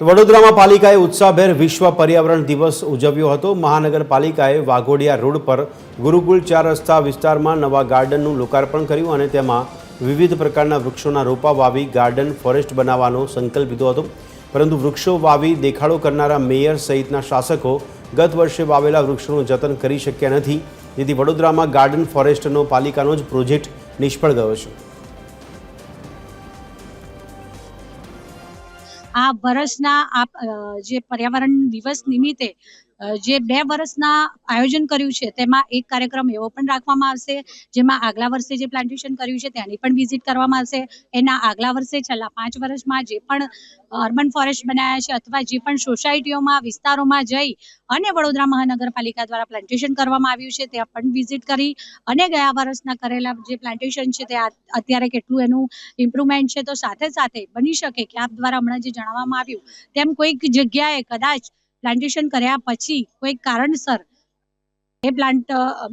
વડોદરામાં પાલિકાએ ઉત્સાહભેર વિશ્વ પર્યાવરણ દિવસ ઉજવ્યો હતો. મહાનગરપાલિકાએ વાઘોડિયા રોડ પર ગુરુકુલ ચાર રસ્તા વિસ્તારમાં નવા ગાર્ડનનું લોકાર્પણ કર્યું અને તેમાં વિવિધ પ્રકારના વૃક્ષોના રોપા વાવી ગાર્ડન ફોરેસ્ટ બનાવવાનો સંકલ્પ લીધો હતો. પરંતુ વૃક્ષો વાવી દેખાડો કરનારા મેયર સહિતના શાસકો ગત વર્ષે વાવેલા વૃક્ષોનું જતન કરી શક્યા નથી. જેથી વડોદરામાં ગાર્ડન ફોરેસ્ટનો પાલિકાનો જ પ્રોજેક્ટ નિષ્ફળ ગયો છે. આ વર્ષના આ જે પર્યાવરણ દિવસ નિમિત્તે જે બે વર્ષના આયોજન કર્યું છે, તેમાં એક કાર્યક્રમ એવો પણ રાખવામાં આવશે, જેમાં આગલા વર્ષે જે પ્લાન્ટેશન કર્યું છે, તેની પણ વિઝિટ કરવામાં આવશે. એના આગલા વર્ષે છેલ્લા પાંચ વર્ષમાં જે પણ અર્બન ફોરેસ્ટ બનાવ્યા છે અથવા જે પણ સોસાયટીઓમાં વિસ્તારોમાં જઈ અને વડોદરા મહાનગરપાલિકા દ્વારા પ્લાન્ટેશન કરવામાં આવ્યું છે, ત્યાં પણ વિઝિટ કરી અને ગયા વર્ષના કરેલા જે પ્લાન્ટેશન છે, તે અત્યારે કેટલું એનું ઇમ્પ્રુવમેન્ટ છે, તો સાથે સાથે બની શકે કે આપ દ્વારા હમણાં જે જણાવવામાં આવ્યું, તેમ કોઈક જગ્યાએ કદાચ પ્લાન્ટેશન કર્યા પછી કોઈ કારણસર એ પ્લાન્ટ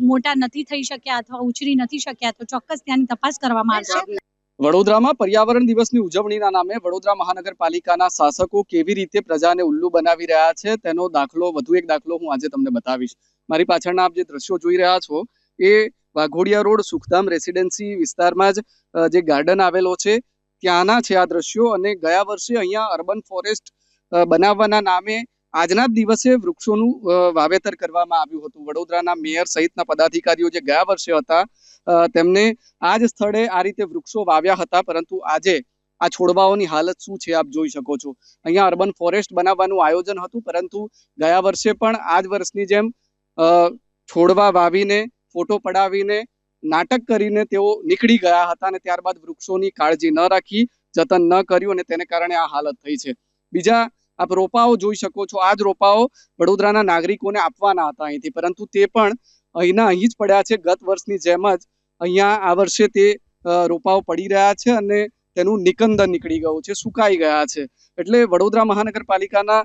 મોટા નથી થઈ શક્યા અથવા ઉછરી નથી શક્યા તો ચોક્કસ ત્યાંની તપાસ કરવામાં આવશે. વડોદરામાં પર્યાવરણ દિવસની ઉજવણીના નામે વડોદરા મહાનગરપાલિકાના શાસકો કેવી રીતે પ્રજાને ઉલ્લુ બનાવી રહ્યા છે તેનો દાખલો, વધુ એક દાખલો હું આજે તમને બતાવીશ. મારી પાછળના આપ જે દ્રશ્યો જોઈ રહ્યા છો એ વાઘોડિયા રોડ, સુખધામ રેસિડેન્સી વિસ્તારમાં જ જે ગાર્ડન આવેલો છે ત્યાંના છે આ દ્રશ્યો અને ગયા વર્ષે અહીંયા અર્બન ફોરેસ્ટ બનાવવાના નામે આજના દિવસે વૃક્ષોનું વાવેતર કરવામાં આવ્યું હતું. વડોદરાના મેયર સહિતના પદાધિકારીઓ જે ગયા વર્ષે હતા તેમને આ જ સ્થળે આ રીતે વૃક્ષો વાવ્યા હતા. પરંતુ આજે આ છોડવાઓની હાલત શું છે આપ જોઈ શકો છો. અહીંયા અર્બન ફોરેસ્ટ બનાવવાનું આયોજન હતું, પરંતુ ગયા વર્ષે પણ આ જ વર્ષની જેમ છોડવા વાવીને, ફોટો પડાવીને, નાટક કરીને તેઓ નીકળી ગયા હતા અને ત્યારબાદ વૃક્ષોની કાળજી ન રાખી, જતન ન કર્યું અને તેને કારણે આ હાલત થઈ છે. બીજા આપ રોપાઓ જોઈ શકો છો. આ જ રોપાઓ વડોદરાના નાગરિકોને આપવાના હતા અહીંથી. પરંતુ તે પણ અહીંના અહીં જ પડ્યા છે. ગત વર્ષની જેમ જ અહીંયા આ વર્ષે તે રોપાઓ પડી રહ્યા છે અને તેનું નિકંદન નીકળી ગયું છે. સુકાઈ ગયા છે. એટલે વડોદરા મહાનગરપાલિકાના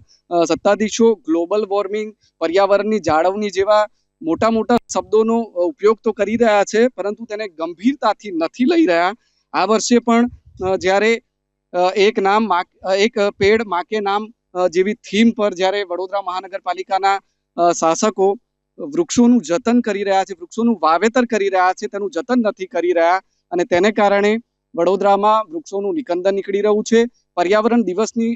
સત્તાધીશો ગ્લોબલ વોર્મિંગ, પર્યાવરણની જાળવણી જેવા મોટા મોટા શબ્દોનો ઉપયોગ તો કરી રહ્યા છે, પરંતુ તેને ગંભીરતાથી નથી લઈ રહ્યા. આ વર્ષે પણ જ્યારે એક નામ એક પેડ માકે નામ જેવી થીમ પર જ્યારે વડોદરા મહાનગરપાલિકાના શાસકો વૃક્ષોનું જતન કરી રહ્યા છે, વૃક્ષોનું વાવેતર કરી રહ્યા છે, તેનું જતન નથી કરી રહ્યા અને તેને કારણે વડોદરામાં વૃક્ષોનું નિકંદન નીકળી રહ્યું છે. પર્યાવરણ દિવસની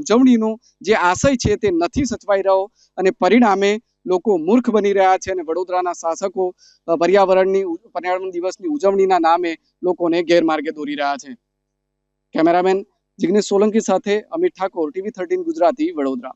ઉજવણીનો જે આશય છે તે નથી સચવાઈ રહ્યો અને પરિણામે લોકો મૂર્ખ બની રહ્યા છે અને વડોદરાના શાસકો પર્યાવરણની પર્યાવરણ દિવસની ઉજવણીના નામે લોકોને ગેરમાર્ગે દોરી રહ્યા છે. કેમેરામેન જિગ્નેશ સોલંકી સાથે અમિત ઠાકોર ટીવી થર્ટીન ગુજરાતી વડોદરા.